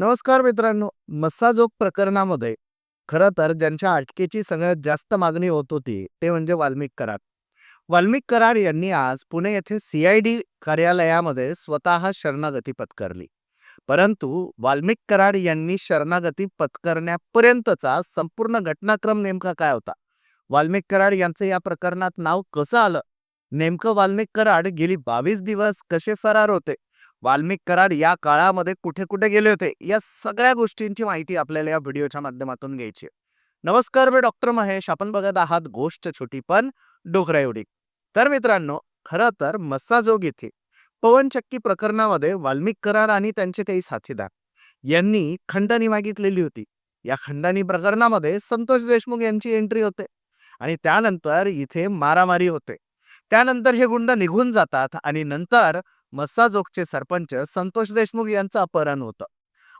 नमस्कार मित्रांनो मस्साजोग प्रकरणामध्ये. खरं तर ज्यांच्या अटकेची सगळ्यात जास्त मागणी होत होती ते म्हणजे वाल्मिक कराड. वाल्मिक कराड यांनी आज पुणे येथे सीआयडी कार्यालयामध्ये स्वतः शरणागती पत्करली. परंतु वाल्मिक कराड यांनी शरणागती पत्करण्यापर्यंतचा संपूर्ण घटनाक्रम नेमका काय होता? वाल्मिक कराड यांचं या प्रकरणात नाव कसं आलं? नेमकं वाल्मिक कराड गेली बावीस दिवस कसे फरार होते? वाल्मिक कराड या काळामध्ये कुठे कुठे गेले होते? या सगळ्या गोष्टींची माहिती आपल्याला या व्हिडिओच्या माध्यमातून घ्यायची नमस्कार मी डॉक्टर महेश. आपण बघत आहात गोष्ट छोटी पण डोकरा एवढी. तर मित्रांनो खरं तर मस्साजोग येथे पवनचक्की प्रकरणामध्ये वाल्मिक कराड आणि त्यांचे काही साथीदार यांनी खंडणी मागितलेली होती. या खंडणी प्रकरणामध्ये संतोष देशमुख यांची एंट्री होते आणि त्यानंतर इथे मारामारी होते. त्यानंतर हे गुंड निघून जातात आणि नंतर मस्साजोगचे सरपंच संतोष देशमुख यांचं अपहरण होतं.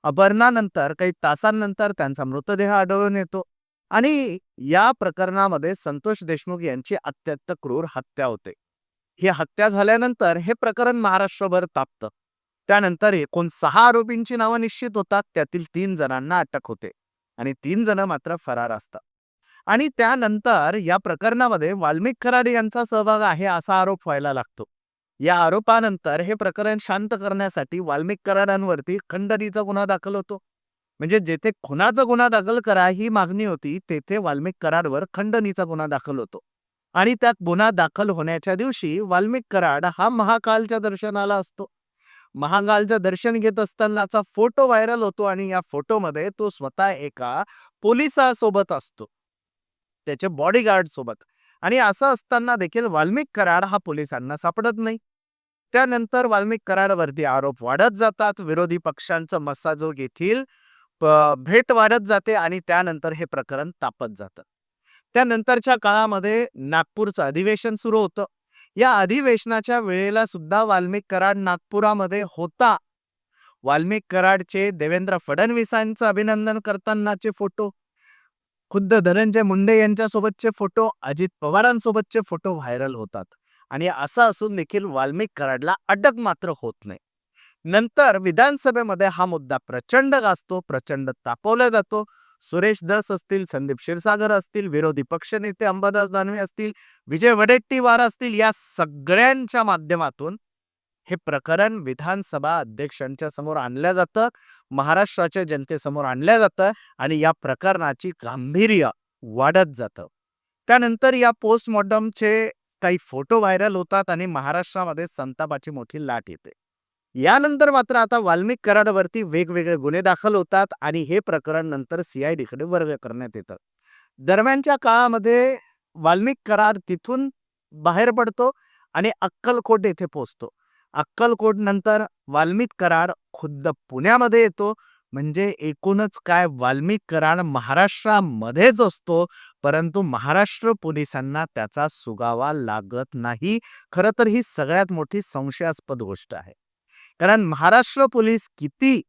अपहरणानंतर काही तासांनंतर त्यांचा मृतदेह आढळून येतो आणि या प्रकरणामध्ये संतोष देशमुख यांची अत्यंत क्रूर हत्या होते. ही हत्या झाल्यानंतर हे प्रकरण महाराष्ट्रभर तापतं. त्यानंतर एकूण सहा आरोपींची नावं निश्चित होतात त्यातील तीन जणांना अटक होते आणि तीन जण मात्र फरार असतात. आणि त्यानंतर या प्रकरणामध्ये वाल्मिक खराडे यांचा सहभाग आहे असा आरोप व्हायला लागतो. या आरोपानंतर हे प्रकरण शांत करण्यासाठी वाल्मिक कराडांवरती खंडणीचा गुन्हा दाखल होतो. म्हणजे जेथे खुनाचा गुन्हा दाखल करा ही मागणी होती तेथे वाल्मिक कराडवर खंडणीचा गुन्हा दाखल होतो. आणि त्यात गुन्हा दाखल होण्याच्या दिवशी वाल्मिक कराड हा महाकालच्या दर्शनाला असतो. महाकालचं दर्शन घेत असतानाचा फोटो व्हायरल होतो आणि या फोटोमध्ये तो स्वतः एका पोलिसासोबत असतो. त्याचे बॉडीगार्ड सोबत. आणि असं असताना देखील वाल्मिक कराड हा पोलिसांना सापडत नाही. त्यानंतर वाल्मिक कराडवरती आरोप वाढत जातात. विरोधी पक्षांचं मसाजोग येथील भेट वाढत जाते आणि त्यानंतर हे प्रकरण तापत जातं. त्यानंतरच्या काळामध्ये नागपूरचं अधिवेशन सुरू होतं. या अधिवेशनाच्या वेळेला सुद्धा वाल्मिक कराड नागपुरामध्ये होता. वाल्मिक कराडचे देवेंद्र फडणवीसांचं अभिनंदन करतानाचे फोटो खुद्द धनंजय मुंडे यांच्यासोबतचे फोटो अजित पवारांसोबतचे फोटो व्हायरल होतात. आणि असं असून देखील वाल्मिक कराडला अटक मात्र होत नाही. नंतर विधानसभेमध्ये हा मुद्दा प्रचंड गाजतो प्रचंड तापवला जातो. सुरेश दस असतील संदीप क्षीरसागर असतील विरोधी पक्षनेते अंबादास दानवे असतील विजय वडेट्टीवार असतील या सगळ्यांच्या माध्यमातून हे प्रकरण विधानसभा अध्यक्षांच्या समोर आणलं जातं महाराष्ट्राच्या जनतेसमोर आणलं जातं आणि या प्रकरणाची गांभीर्य वाढत जातं. त्यानंतर या पोस्टमॉर्टमचे काही फोटो व्हायरल होतात आणि महाराष्ट्रामध्ये संतापाची मोठी लाट येते. यानंतर मात्र आता वाल्मिक कराडवरती वेगवेगळे गुन्हे दाखल होतात आणि हे प्रकरण नंतर सीआयडीकडे वर्ग करण्यात येतं. दरम्यानच्या काळामध्ये वाल्मिक कराड तिथून बाहेर पडतो आणि अक्कलकोट येथे पोहोचतो. अक्कलकोट नंतर वाल्मिक कराड खुद्द पुण्यामध्ये येतो. म्हणजे एकूणच काय वाल्मिक कराड महाराष्ट्रामध्येच असतो परंतु महाराष्ट्र पोलिसांना त्याचा सुगावा लागत नाही. खरं तर ही सगळ्यात मोठी संशयास्पद गोष्ट आहे. कारण महाराष्ट्र पोलीस किती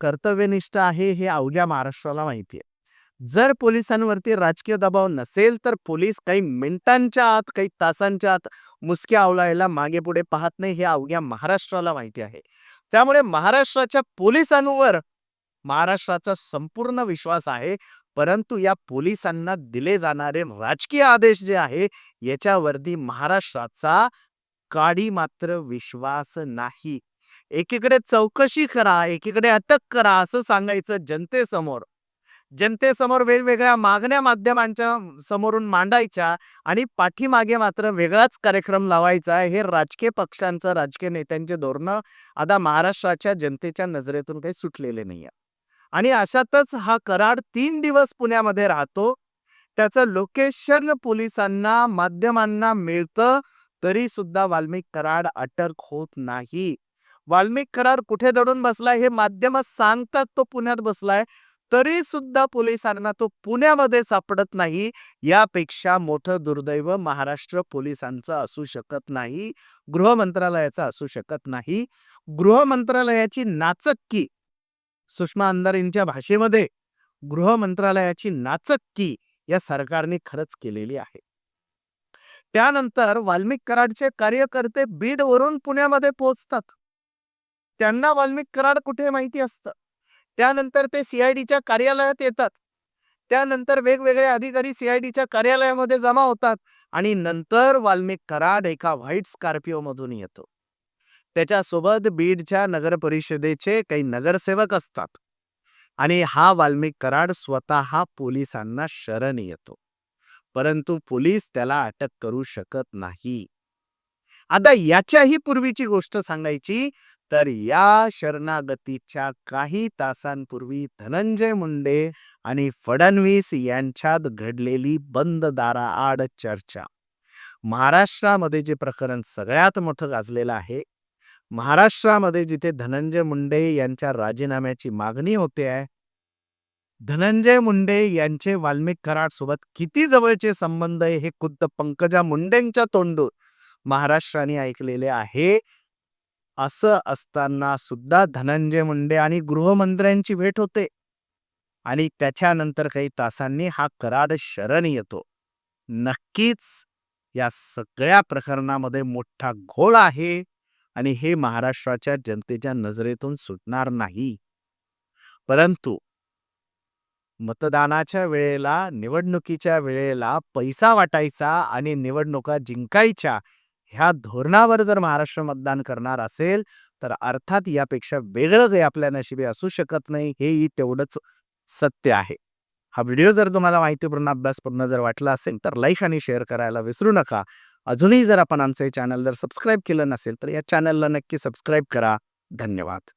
कर्तव्यनिष्ठ आहे हे अवघ्या महाराष्ट्राला माहिती आहे. जर पोलिसांवरती राजकीय दबाव नसेल तर पोलीस काही मिनिटांच्या आत काही तासांच्या आत मुसक्या आवळायला मागे पुढे पाहत नाही हे अवघ्या महाराष्ट्राला माहिती आहे. त्यामुळे महाराष्ट्राच्या पोलिसांवर महाराष्ट्राचा संपूर्ण विश्वास आहे. परंतु या पोलिसांना दिले जाणारे राजकीय आदेश जे आहे याच्यावरती महाराष्ट्राचा काडी मात्र विश्वास नाही. एकीकडे चौकशी करा एकीकडे अटक करा असं सांगायचं जनतेसमोर. जनतेसमोर वेगवेगळ्या मागण्या माध्यमांच्या समोरून मांडायच्या आणि पाठीमागे मात्र वेगळाच कार्यक्रम लावायचा हे राजकीय पक्षांचं राजकीय नेत्यांचे धोरणं आता महाराष्ट्राच्या जनतेच्या नजरेतून काही सुटलेले नाहीये. आणि अशातच हा कराड तीन दिवस पुण्यामध्ये राहतो. त्याचं लोकेशन पोलिसांना माध्यमांना मिळतं तरी सुद्धा वाल्मिक कराड अटक होत नाही. वाल्मिक कराड कुठे दडून बसलाय हे माध्यम सांगतात तो पुण्यात बसलाय. तरी सुद्धा पोलिसांना तो पुण्यामध्ये सापडत नाही यापेक्षा मोठं दुर्दैव महाराष्ट्र पोलिसांचं असू शकत नाही गृहमंत्रालयाचं असू शकत नाही. गृह मंत्रालयाची नाचक्की सुषमा अंधारेंच्या भाषेमध्ये गृह मंत्रालयाची नाचक्की या सरकारने खरंच केलेली आहे. त्यानंतर वाल्मिक कराडचे कार्यकर्ते बीडवरून पुण्यामध्ये पोहोचतात. त्यांना वाल्मिक कराड कुठे माहिती असतं? त्यानंतर ते सीआयडीच्या कार्यालयात येतात. त्यानंतर वेगवेगळे अधिकारी सीआयडीच्या कार्यालयामध्ये जमा होतात आणि नंतर वाल्मिक कराड एका व्हाईट स्कॉर्पिओ मधून येतो. त्याच्यासोबत बीडच्या नगर परिषदेचे काही नगरसेवक असतात आणि हा वाल्मिक कराड स्वतः पोलिसांना शरण येतो. परंतु पोलीस त्याला अटक करू शकत नाही. आता याच्याही पूर्वीची गोष्ट सांगायची तर या शरणागतीच्या काही तासांपूर्वी धनंजय मुंडे आणि फडणवीस यांच्यात घडलेली बंद दाराआड चर्चा. महाराष्ट्रामध्ये जे प्रकरण सगळ्यात मोठं गाजलेलं आहे महाराष्ट्रामध्ये जिथे धनंजय मुंडे यांच्या राजीनाम्याची मागणी होते आहे धनंजय मुंडे यांचे वाल्मिक कराड सोबत किती जवळचे संबंध आहे हे खुद्द पंकजा मुंडेंच्या तोंडून महाराष्ट्राने ऐकलेले आहे. असं असताना सुद्धा धनंजय मुंडे आणि गृहमंत्र्यांची भेट होते. आणि त्याच्यानंतर काही तासांनी हा कराड शरण येतो. नक्कीच या सगळ्या प्रकरणामध्ये मोठा घोळ आहे आणि हे महाराष्ट्राच्या जनतेच्या नजरेतून सुटणार नाही. परंतु मतदानाच्या वेळेला निवडणुकीच्या वेळेला पैसा वाटायचा आणि निवडणुका जिंकायच्या ह्या धोरणावर जर महाराष्ट्र मतदान करणार असेल तर अर्थात यापेक्षा वेगळं काही आपल्या नशिबी असू शकत नाही हेही तेवढंच सत्य आहे. हा व्हिडिओ जर तुम्हाला माहितीपूर्ण अभ्यासपूर्ण जर वाटला असेल तर लाईक आणि शेअर करायला विसरू नका. अजूनही जर आपण आमचं हे चॅनल जर सबस्क्राईब केलं नसेल तर या चॅनलला नक्की सबस्क्राईब करा. धन्यवाद.